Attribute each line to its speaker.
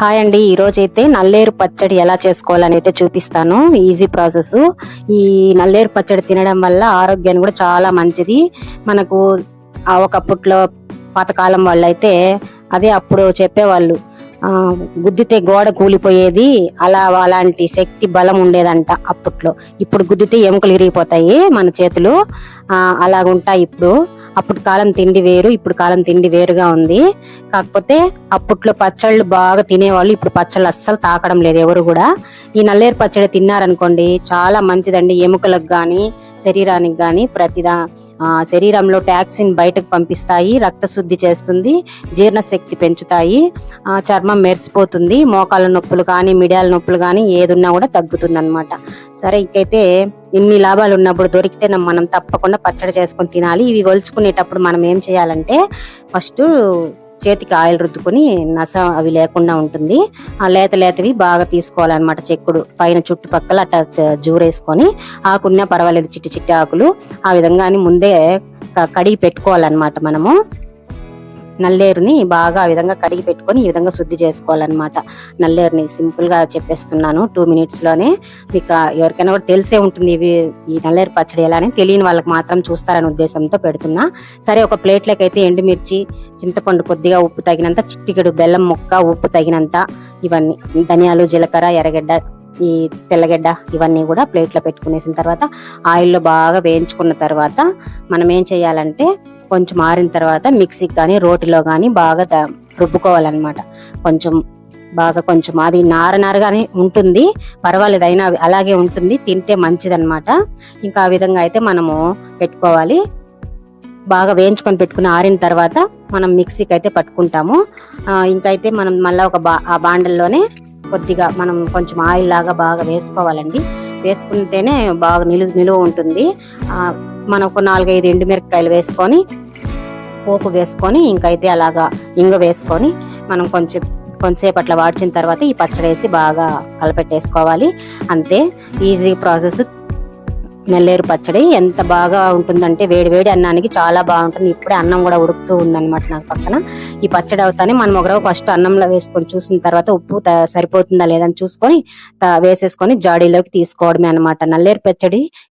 Speaker 1: Hi అండి. ఈరోజు అయితే నల్లేరు పచ్చడి ఎలా చేసుకోవాలని అయితే చూపిస్తాను. ఈజీ ప్రాసెస్ ఈ నల్లేరు పచ్చడి తినడం వల్ల ఆరోగ్యానికి కూడా చాలా మంచిది. మనకు ఒకప్పట్లో పాతకాలం వాళ్ళు అయితే అదే అప్పుడు చెప్పేవాళ్ళు. గుద్దితే గోడ కూలిపోయేది అలా అలాంటి శక్తి బలం ఉండేదంట అప్పట్లో. ఇప్పుడు గుద్దితే ఎముకలు ఇరిగిపోతాయి మన చేతులు. అలాగుంటాయి ఇప్పుడు. అప్పుడు కాలం తిండి వేరు ఇప్పుడు కాలం తిండి వేరుగా ఉంది. కాకపోతే అప్పట్లో పచ్చళ్ళు బాగా తినేవాళ్ళు ఇప్పుడు పచ్చళ్ళు అస్సలు తాకడం లేదు ఎవరు కూడా. ఈ నల్లేరు పచ్చడి తిన్నారనుకోండి చాలా మంచిదండి ఎముకలకు కానీ శరీరానికి కానీ ప్రతిదా. శరీరంలో టాక్సిన్ బయటకు పంపిస్తాయి రక్త శుద్ధి చేస్తుంది జీర్ణశక్తి పెంచుతాయి. ఆ, చర్మం మెరిసిపోతుంది మోకాళ్ళ నొప్పులు కానీ మిడియాల నొప్పులు కానీ ఏదున్నా కూడా తగ్గుతుంది అనమాట సరే ఇంకైతే ఇన్ని లాభాలు ఉన్నప్పుడు దొరికితే మనం తప్పకుండా పచ్చడి చేసుకొని తినాలి. ఇవి ఒలుచుకునేటప్పుడు మనం ఏం చేయాలంటే ఫస్ట్ చేతికి ఆయిల్ రుద్దుకొని నస అవి లేకుండా ఉంటుంది. ఆ లేత లేతవి బాగా తీసుకోవాలన్నమాట చెక్కుడు. పైన చుట్టుపక్కల అట్లా జూరేసుకొని ఆకున్నా పర్వాలేదు చిట్టి చిట్టి ఆకులు. ఆ విధంగా అని ముందే కడిగి పెట్టుకోవాలన్నమాట మనము. నల్లేరుని బాగా ఆ విధంగా కడిగి పెట్టుకొని ఈ విధంగా శుద్ధి చేసుకోవాలన్నమాట. నల్లేరుని సింపుల్గా చెప్పేస్తున్నాను. టూ మినిట్స్లోనే మీకు ఎవరికైనా కూడా తెలిసే ఉంటుంది ఇవి ఈ నల్లేరు పచ్చడి ఎలా అని. తెలియని వాళ్ళకి మాత్రం చూస్తారనే ఉద్దేశంతో పెడుతున్నా. సరే ఒక ప్లేట్లోకి అయితే ఎండుమిర్చి చింతపండు కొద్దిగా ఉప్పు తగినంత చిట్టికెడు బెల్లం ముక్క ఉప్పు తగినంత ఇవన్నీ ధనియాలు జీలకర్ర ఎర్రగడ్డ ఈ తెల్లగడ్డ ఇవన్నీ కూడా ప్లేట్లో పెట్టుకునేసిన తర్వాత ఆయిల్లో బాగా వేయించుకున్న తర్వాత మనం ఏం చేయాలంటే కొంచెం ఆరిన తర్వాత మిక్సీకి కానీ రోటిలో కానీ బాగా రుబ్బుకోవాలన్నమాట. కొంచెం బాగా కొంచెం అది నార నారగానే ఉంటుంది. పర్వాలేదు అయినా అలాగే ఉంటుంది. తింటే మంచిదన్నమాట. ఇంకా ఆ విధంగా అయితే మనము పెట్టుకోవాలి. బాగా వేయించుకొని పెట్టుకుని ఆరిన తర్వాత మనం మిక్సీకి అయితే పట్టుకుంటాము. ఆ, ఇంకైతే మనం మళ్ళీ ఒక బా ఆ బాండల్లోనే కొద్దిగా మనం కొంచెం ఆయిల్ లాగా బాగా వేసుకోవాలండి. వేసుకుంటేనే బాగా నిలువ నిలువ ఉంటుంది. మనం ఒక నాలుగైదు ఎండుమిరపకాయలు వేసుకొని పోపు వేసుకొని ఇంకైతే అలాగా ఇంగ వేసుకొని మనం కొంచెం కొంతసేపు అట్లా వాడిచిన తర్వాత ఈ పచ్చడి వేసి బాగా కలపెట్టేసుకోవాలి. అంతే ఈజీ ప్రాసెస్. నెల్లేరు పచ్చడి ఎంత బాగా ఉంటుందంటే వేడి వేడి అన్నానికి చాలా బాగుంటుంది. ఇప్పుడే అన్నం కూడా ఉడుకుతూ ఉందన్నమాట నాకు పక్కన. ఈ పచ్చడి అవుతానే మనం ఒకరవ ఫస్ట్ అన్నంలో వేసుకొని చూసిన తర్వాత ఉప్పు సరిపోతుందా లేదని చూసుకొని వేసేసుకొని జాడీలోకి తీసుకోవడమే అన్నమాట. నల్లేరు పచ్చడి